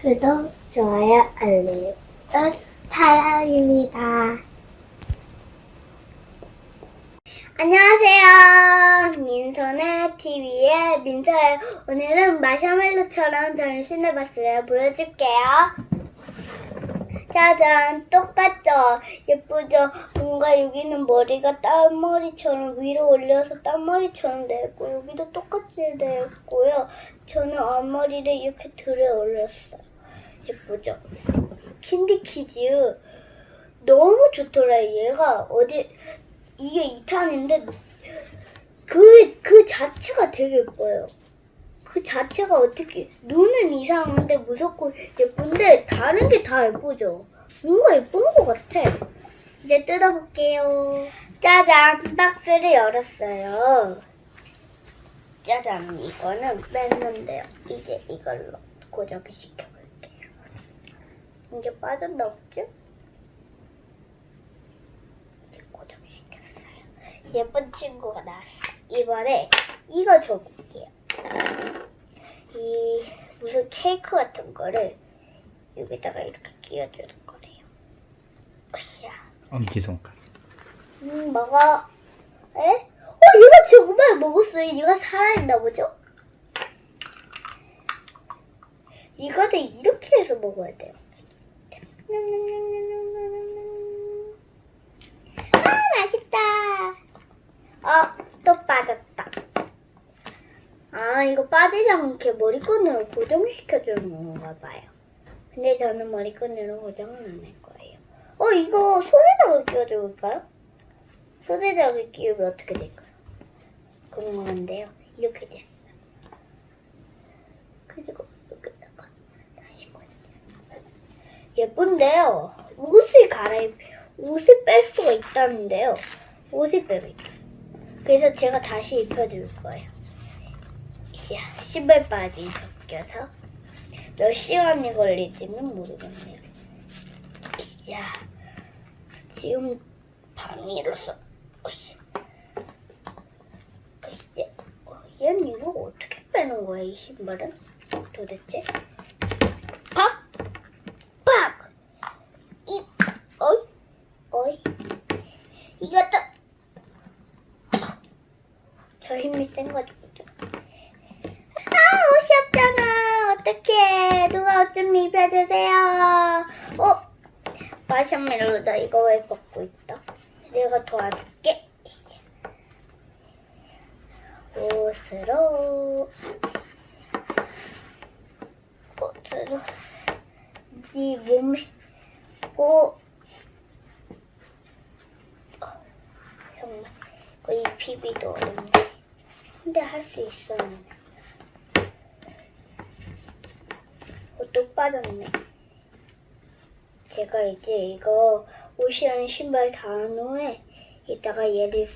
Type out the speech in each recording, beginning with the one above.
구독, 좋아요, 알림 은 사랑입니다. 안녕하세요. 민선의 TV의 민서예요. 오늘은 마샤멜로처럼 변신해봤어요. 보여줄게요. 짜잔, 똑같죠? 예쁘죠? 뭔가 여기는 머리가 땀머리처럼 위로 올려서 땀머리처럼 되고 여기도 똑같이 되고요. 저는 앞머리를 이렇게 들어 올렸어요. 예쁘죠? 킨디키즈 너무 좋더라. 얘가 어디 이게 2탄인데 그, 그 자체가 되게 예뻐요. 그 자체가 어떻게 눈은 이상한데 무섭고 예쁜데 다른 게 다 예쁘죠. 뭔가 예쁜 것 같아. 이제 뜯어볼게요. 짜잔 박스를 열었어요. 짜잔 이거는 뺐는데요. 이제 이걸로 고정을 시켜볼게요. 이게 빠졌나 없죠? 이제 고정시켰어요. 예쁜 친구가 나왔어. 이번에 이거 줘볼게요. 이 무슨 케이크 같은 거를 여기다가 이렇게 끼워주는 거래요. 으쌰. 엄지 손가락. 음, 먹어. 에? 어, 얘가 정말 먹었어요. 얘가 살아있나 보죠? 이거를 이렇게 해서 먹어야 돼요. 아, 맛있다. 어, 또 빠졌다. 아, 이거 빠지지 않게 머리끈으로 고정시켜주는 건가 봐요. 근데 저는 머리끈으로 고정은 안 할 거예요. 어, 이거 손에다가 끼워줄까요? 손에다가 끼우면 어떻게 될까요? 궁금한데요. 이렇게 됐어요. 그리고 여기다가 다시 꽂아줘요. 예쁜데요. 옷을 갈아입, 옷을 뺄 수가 있다는데요. 옷을 빼면 있죠. 그래서 제가 다시 입혀줄 거예요. 이야, 신발 바지 벗겨서 몇 시간이 걸릴지는 모르겠네요. 이야, 지금 밤이라서 이제 어, 얘는 이거 어떻게 빼는 거야 이 신발은 도대체? 팍! 팍! 이 어이 어이 이것도 저 힘이 센 거죠. 아 옷이 없잖아. 어떡해. 누가 옷 좀 입혀주세요. 어? 마셔멜로다. 이거 왜 벗고 있다? 내가 도와줄게. 옷으로 옷으로 네 몸에 오 어, 정말 비비도 어렵네. 근데 할 수. 어, 또 빠졌네. 제가 이제 이거 옷이랑 신발 다 한 후에 이따가 얘를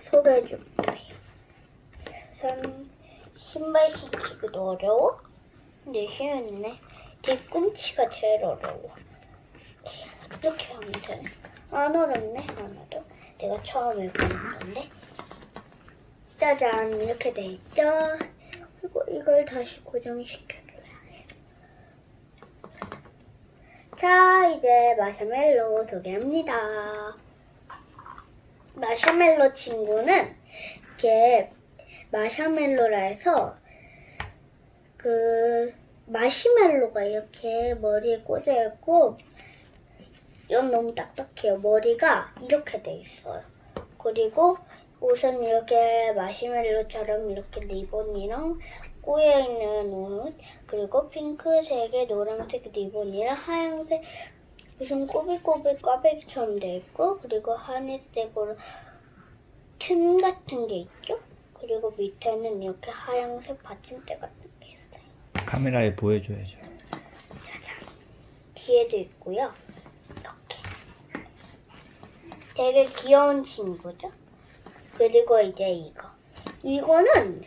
소개해 줄 거예요. 우선 신발 시키기도 어려워? 근데 쉬웠네. 뒤꿈치가 제일 어려워. 이렇게 하면 되네. 안 어렵네, 하나도. 내가 처음 해보는 건데. 짜잔, 이렇게 돼 있죠? 그리고 이걸 다시 고정시켜줘야 해요. 자, 이제 마샤멜로 소개합니다. 마샤멜로 친구는 이렇게 마샤멜로라 해서 그 마시멜로가 이렇게 머리에 꽂여 있고 이건 너무 딱딱해요. 머리가 이렇게 돼 있어요. 그리고 옷은 이렇게 마시멜로처럼 이렇게 리본이랑 꼬여 있는 옷, 그리고 핑크색의 노란색 리본이랑 하얀색 무슨 꼬비꼬비 꽈배기처럼 돼 있고, 그리고 하늘색으로 틈 같은 게 있죠? 그리고 밑에는 이렇게 하얀색 받침대 같은 게 있어요. 카메라에 보여줘야죠. 짜잔. 뒤에도 있고요. 되게 귀여운 친구죠? 그리고 이제 이거. 이거는,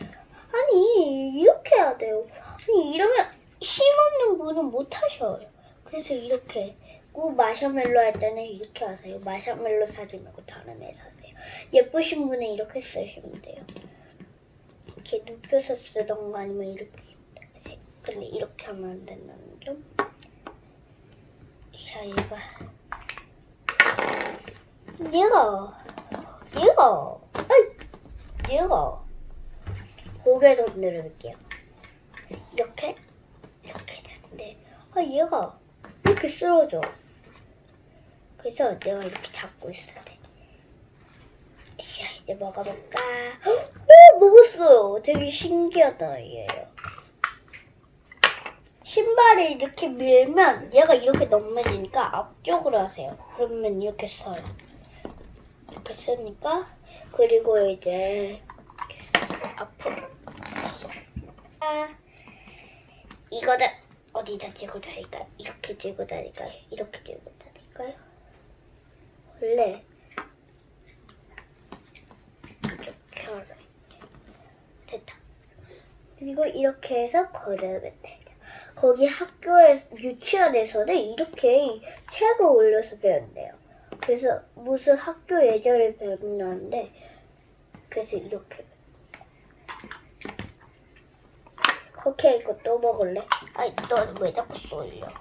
아니, 이렇게 해야 돼요. 아니, 이러면 힘없는 분은 못 하셔요. 그래서 이렇게. 꼭 마셔멜로 할 때는 이렇게 하세요. 마셔멜로 사지 말고 다른 애 사세요. 예쁘신 분은 이렇게 쓰시면 돼요. 이렇게 눕혀서 쓰던가 아니면 이렇게 근데 이렇게 하면 안 된다는 점. 자, 얘가. 얘가. 얘가. 얘가. 고개 좀 내려볼게요. 이렇게. 이렇게 되는데. 아, 얘가. 이렇게 쓰러져. 그래서 내가 이렇게 잡고 있어야 돼. 자, 이제 먹어볼까? 헉, 네, 먹었어요. 되게 신기하다, 얘예요. 신발을 이렇게 밀면 얘가 이렇게 넘어지니까 앞쪽으로 하세요. 그러면 이렇게 서요. 쓰니까 그리고 이제 앞으로 아 이거는 어디다 찍고 다닐까요? 이렇게 찍고 다닐까요? 이렇게 찍고 다닐까요? 원래 이렇게 하라 됐다. 그리고 이렇게 해서 걸으면 돼요. 거기 학교에 유치원에서는 이렇게 책을 올려서 배운대요. 그래서 무슨 학교 예절을 배운다는데 그래서 이렇게 커케이크 또 먹을래? 아이 너왜 자꾸 쏠려?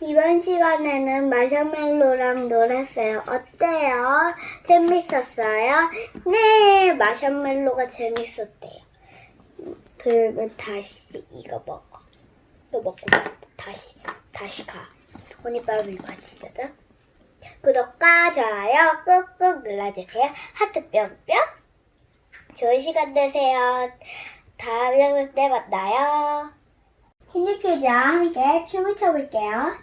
이번 시간에는 마셔멜로랑 놀았어요. 어때요? 재밌었어요? 네, 마셔멜로가 재밌었대요. 그러면 다시 이거 먹어. 이거 먹고 다시 다시 가. 밤에 이거 같이 자자. 구독과 좋아요 꾹꾹 눌러주세요. 하트 뿅뿅. 좋은 시간 되세요. 다음 영상 때 만나요. 힌트퀴즈와 함께 춤을 춰볼게요.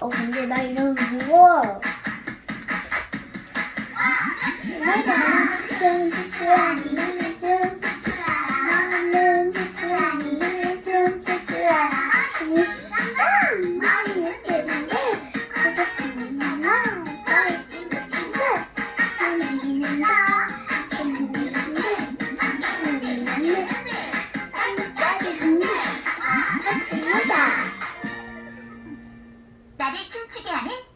어 근데 나 이러면 무거워. 맞아. 춤추라 춤추라 나는 나를 춤추게 하는